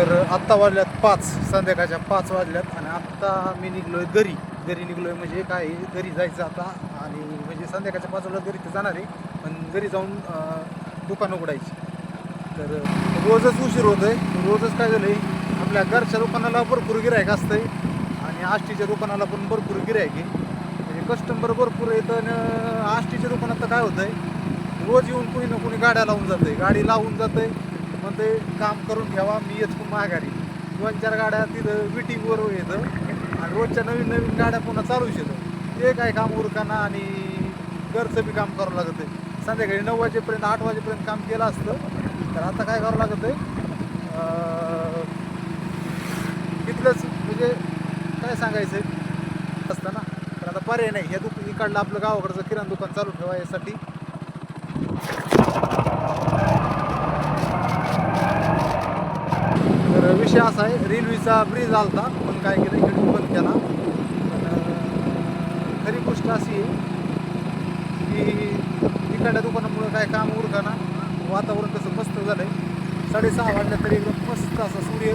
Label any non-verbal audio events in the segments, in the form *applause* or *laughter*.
तर आत्ता वाजल्यात पाच संध्याकाळच्या पाच वाजल्यात आणि आत्ता मी निघलोय घरी. घरी निघलोय म्हणजे काय आहे, घरी जायचं आता आणि म्हणजे संध्याकाळच्या पाच वाजल्यात घरी तर जाणार आहे पण घरी जाऊन दुकान उघडायची. तर रोजच उशीर होतोय. रोजच काय झालं आहे आपल्या घरच्या दुकानाला भरपूर गिरायक आहे आणि आष्टीच्या दुकानाला पण भरपूर गिरायक आहे. म्हणजे कस्टमर भरपूर येतं आणि आष्टीच्या दुकानात तर काय होतं आहे रोज येऊन कोणी ना कोणी गाड्या लावून जातं आहे गाडी लावून जाते म्हणते काम करून घ्यावा मी येतो माघारी. दोन चार गाड्या तिथं विटिंगवर येतं. आणि रोजच्या नवीन नवीन गाड्या पुन्हा चालूच येतं ते काय काम उरकाना आणि घरचं बी काम करावं लागतं. आहे संध्याकाळी नऊ वाजेपर्यंत आठ वाजेपर्यंत काम केलं असतं. तर आता काय करावं लागतं? आहे तिथलंच म्हणजे काय सांगायचं? आहे असतं ना. तर आता पर्याय नाही. ह्या दुक इकडलं आपलं गावाकडचं किराणा दुकान चालू ठेवा यासाठी तर विषय असा आहे रेल्वेचा ब्रिज आलता पण काय केलं इकडे बंद केला. खरी गोष्ट अशी आहे की इकडल्या दुकानामुळं काय काम उरकाना वातावरण कसं मस्त आहे साडेसहा वाजल्या तरी एकदम मस्त असा सूर्य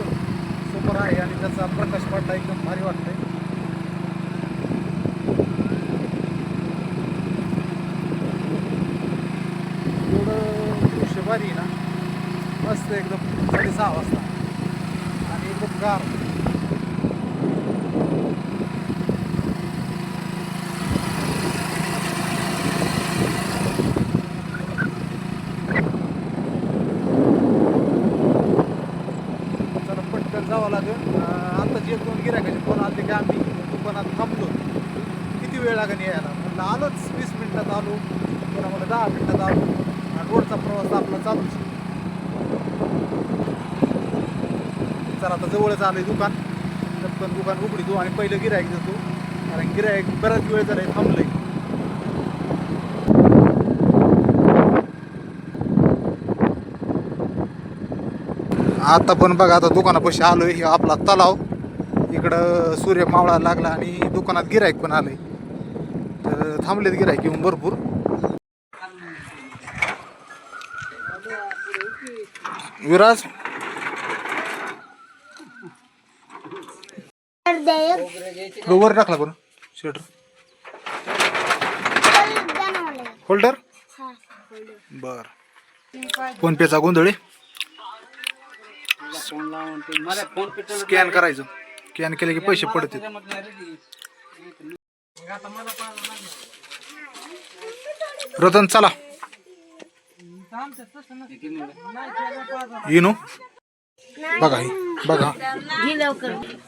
समोर आहे आणि त्याचा प्रकाश पडला एकदम भारी वाटतंय. एवढं दृश्य भारी आहे ना. मस्त एकदम साडेसहा वाजता. खूप गार चला जावं लागेल. आता जे एक दोन गिरायकाचे फोन आले की आम्ही दुकानात थांबलो. किती वेळ लागेल यायला? म्हटलं आलोच. वीस मिनिटात आलो. पुन्हा मला दहा मिनिटात आलो. रोडचा प्रवास आपला चालूच. तर आता जवळच आलं आहे दुकान. पटकन दुकान उघडितो आणि पहिलं गिरायक देतो. कारण गिरायक बराच वेळ झालाय थांबलंय. आता पण बघा आता दुकानापाशी आलोय. हे आपला तलाव. इकडं सूर्य मावळा लागला आणि दुकानात गिरायक पण आलंय. तर थांबलेत गिरायक येऊन भरपूर. विराज? थोडं वर टाकला बरं स्वेटर होल्डर बर. फोन पेचा गोंधळे स्कॅन करायचं. स्कॅन केलं की पैसे पडतील. रतन चला. इनो? बघा ही बघा.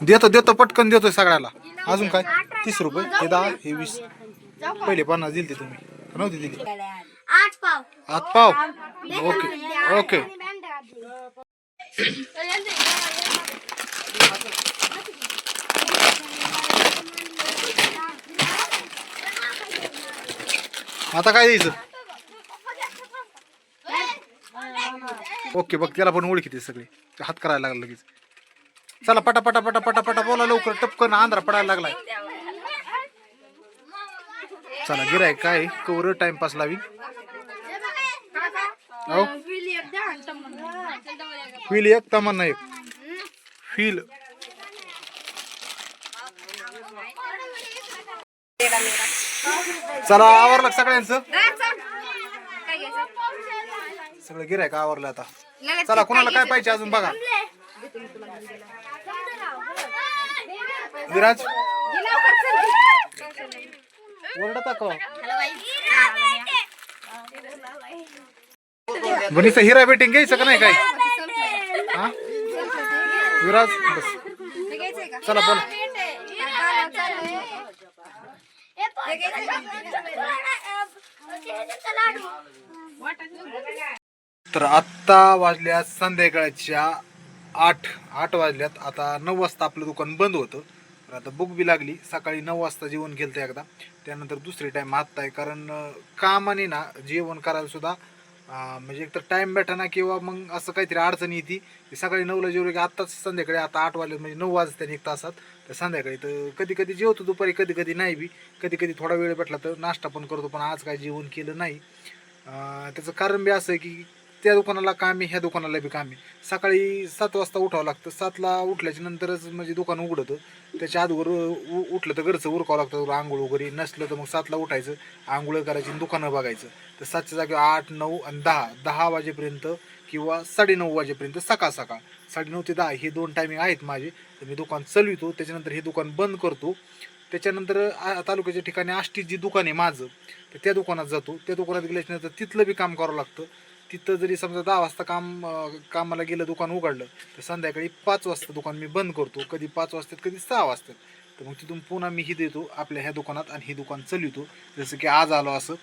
देतो देतो पटकन देतोय सगळ्याला. अजून काय? तीस रुपये हे दहा हे वीस. पहिले पन्नास दिली तुम्ही. नव्हती दिली. आठ पाव. आत पाव? ओके. ओके. आता काय द्यायचं? ओके बघ त्याला पण ओळखी ते सगळे. हात करायला लागला लगेच. चला पटा पटा पटा पटा पटा बोला लवकर. टपकन आंध्रा पडायला लागलाय. चला गिराय काय कवर टाइमपास लावी हो? फील एक तमन्ना एक. फील. चला आवरलं सगळ्यांचं? सगळं गिराय का आवरलं आता. चला कुणाला काय पाहिजे अजून बघा विराज ओरडता का बनीचं हिरा बेटिंग घ्यायचं का नाही काय हा विराज बस चला बोल तर आत्ता वाजल्या संध्याकाळच्या आठ आठ वाजल्यात. आता नऊ वाजता आपलं दुकान बंद होतं. तर आता बुक बी लागली. सकाळी नऊ वाजता जेवण केलं होतं एकदा. त्यानंतर दुसरी टाईम आत्ता आहे. कारण कामाने ना जेवण करायला सुद्धा म्हणजे एकतर टाईम भेटाना किंवा मग असं काहीतरी अडचण येते. की सकाळी नऊला जेवलं की आत्ताच संध्याकाळी आता आठ वाजले म्हणजे नऊ वाजता एक तासात. तर संध्याकाळी तर कधी कधी जेवतो दुपारी कधी कधी नाही बी. कधी कधी थोडा वेळ भेटला तर नाश्ता पण करतो. पण आज काय जेवण केलं नाही. त्याचं कारण बी असं आहे की त्या दुकानाला काम आहे ह्या दुकानाला बी काम. आहे सकाळी सात वाजता उठावं लागतं. सातला उठल्याच्या नंतरच म्हणजे दुकान उघडतं. त्याच्या आधीवर उ- उठलं तर घरचं उरकावं लागतं. आंघोळ वगैरे नसलं तर मग सातला उठायचं. आंघोळ करायची आणि दुकानं बघायचं. तर सातच्या जागी आठ नऊ आणि दहा. दहा वाजेपर्यंत किंवा साडेनऊ वाजेपर्यंत सकाळ सकाळ. साडेनऊ ते दहा हे दोन टायमिंग आहेत माझे. तर मी दुकान चालवितो. त्याच्यानंतर हे दुकान बंद करतो. त्याच्यानंतर आ- तालुक्याच्या ठिकाणी आष्टी जी दुकान आहे माझं. तर त्या दुकानात जातो. त्या दुकानात गेल्याच्यानंतर तिथलं बी काम करावं लागतं. तिथं जरी समजा दहा वाजता काम अं, कामाला गेलं दुकान उघडलं तर संध्याकाळी पाच वाजता दुकान मी बंद करतो. कधी पाच वाजतात कधी सहा वाजतात. तर मग तिथून पुन्हा मी ही देतो आपल्या ह्या दुकानात आणि हे दुकान चालवतो. जसं की आज आलो असं.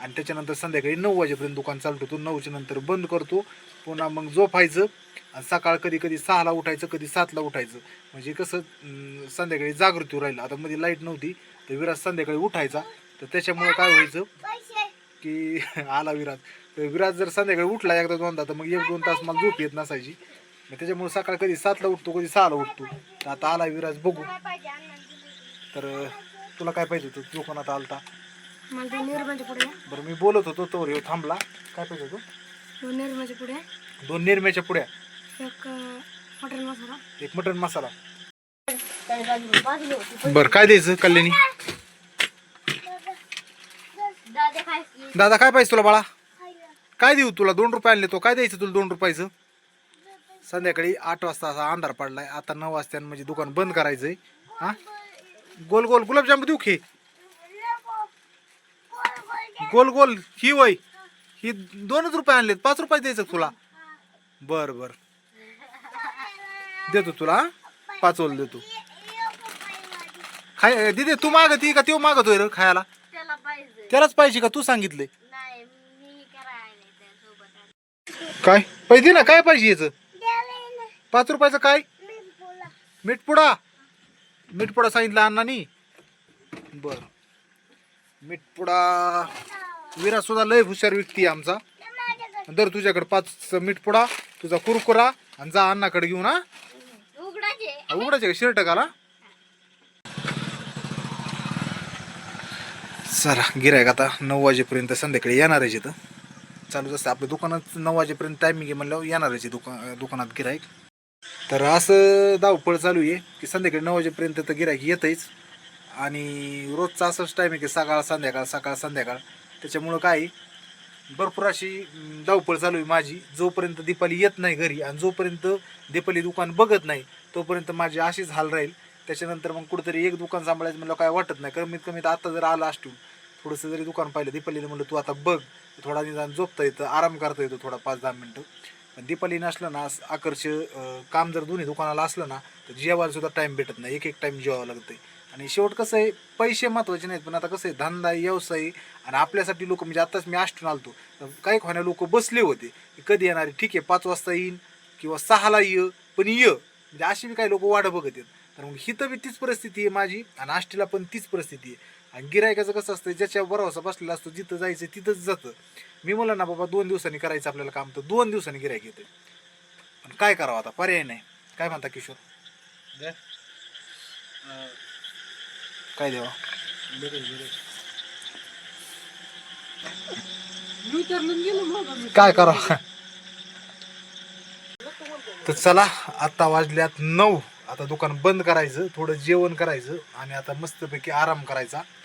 आणि त्याच्यानंतर संध्याकाळी नऊ वाजेपर्यंत दुकान चालतो तो नऊच्या नंतर बंद करतो. पुन्हा मग झोपायचं आणि सकाळ कधी कधी सहाला उठायचं कधी सातला उठायचं. म्हणजे कसं अं, संध्याकाळी जागृती राहिलं. आता मध्ये लाइट नव्हती तर विराज संध्याकाळी उठायचा. तर त्याच्यामुळे काय व्हायचं की *laughs* आला विराज. तर विराज जर संध्याकाळी उठला एकदा दोनदा तर मग एक दोन तास मला झोप येत नसायची. मग त्याच्यामुळे सकाळ कधी सातला उठतो कधी सहाला उठतो. तर आता आला विराज बघू. तर तुला काय पाहिजे होतं? आलता. ते निर्माच्या पुढे बरं मी बोलत होतो तो ह्यो थांबला. काय पाहिजे होतं? दोन निर्माच्या पुढे दोन निरम्याच्या पुड्या एक मटन मसाला. एक मटन मसाला. बरं काय द्यायचं कल्याणी? दादा काय पाहिजे तुला बाळा? काय देऊ तुला? दोन रुपये आणले तो. काय द्यायचं तुला दोन रुपयाचं? संध्याकाळी आठ वाजता असा अंधार पडलाय. आता नऊ वाजता म्हणजे दुकान बंद करायचंय. हा? गोल गोल. गुलाबजाम देऊ खे गोल गोल. ही वय. ही दोनच रुपये आणलेत. पाच रुपये द्यायचं तुला? बर बर. देतो तुला हा? पाच ओल देतो. खाय दिदे तू मागती का तो मागतोय रे खायला? त्यालाच पाहिजे का? तू सांगितलंय नाही मी करायला त्यासोबत काय? दे ना काय पाहिजे याचं पाच रुपयाचं काय? मीठ पुडा मीठ पुडा सांगितलं अण्णानी. बर. मीठ पुडा विरा सुद्धा लय हुशार व्यक्ती आहे आमचा. दर तुझ्याकडे पाच मीठ पुडा तुझा कुरकुरा आणि जा अण्णाकडे घेऊन हा. उघडाचे उघडायचे का? शर्ट घाला. चला गिरायक आता नऊ वाजेपर्यंत संध्याकाळी येणार आहे जिथं चालू असतं. आपल्या दुकानात नऊ वाजेपर्यंत टायमिंग आहे म्हणल्यावर येणार आहे दुकान दुकानात गिरायक. तर असं धावपळ चालू आहे की संध्याकाळी नऊ वाजेपर्यंत तर गिरायक येतच आणि रोजचा असंच टायमिंग आहे सकाळ संध्याकाळ सकाळ संध्याकाळ. त्याच्यामुळं काय आहे, भरपूर अशी धावपळ चालू आहे माझी. जोपर्यंत दीपाली येत नाही घरी आणि जोपर्यंत दीपाली दुकान बघत नाही तोपर्यंत माझी अशीच हाल राहील. त्याच्यानंतर मग कुठेतरी एक दुकान सांभाळायचं म्हणलं काय वाटत नाही. कमीत कमीत आता जर आला असतो थोडंसं जरी दुकान पाहिलं दीपालीने म्हणलं तू आता बघ थोडा निदान झोपता येतं आराम करता येतो थोडा पाच दहा मिनटं. पण दीपाली नसलं ना आकर्ष काम जर दोन्ही दुकानाला असलं ना तर जेवायला सुद्धा टाईम भेटत नाही. एक एक टाईम जेवावं लागतं आणि शेवट कसं आहे पैसे महत्त्वाचे नाहीत पण आता कसं आहे धंदा आहे, व्यवसाय आणि आपल्यासाठी लोक म्हणजे आत्ताच मी आष्टून आलतो तर काही खाण्या लोक बसले होते. कधी येणार? ठीक आहे पाच वाजता येईन किंवा सहाला ये पण ये. म्हणजे अशी बी काही लोक वाढ बघत आहेत. तर मग हिथं बी तीच परिस्थिती आहे माझी आणि आष्टीला पण तीच परिस्थिती आहे. आणि गिरायकाचं कसं असतं ज्याच्या भरोसा बसलेला असतो जिथं जायचं तिथंच जातं. मी म्हणलं ना बाबा दोन दिवसांनी करायचं आपल्याला काम तर दोन दिवसांनी गिरायक येते पण काय करावं आता? पर्याय नाही. काय म्हणता किशोर? काय द्यावा काय करावं? तर चला आता वाजल्यात नऊ. आता दुकान बंद करायचं थोडं जेवण करायचं आणि आता मस्तपैकी आराम करायचा.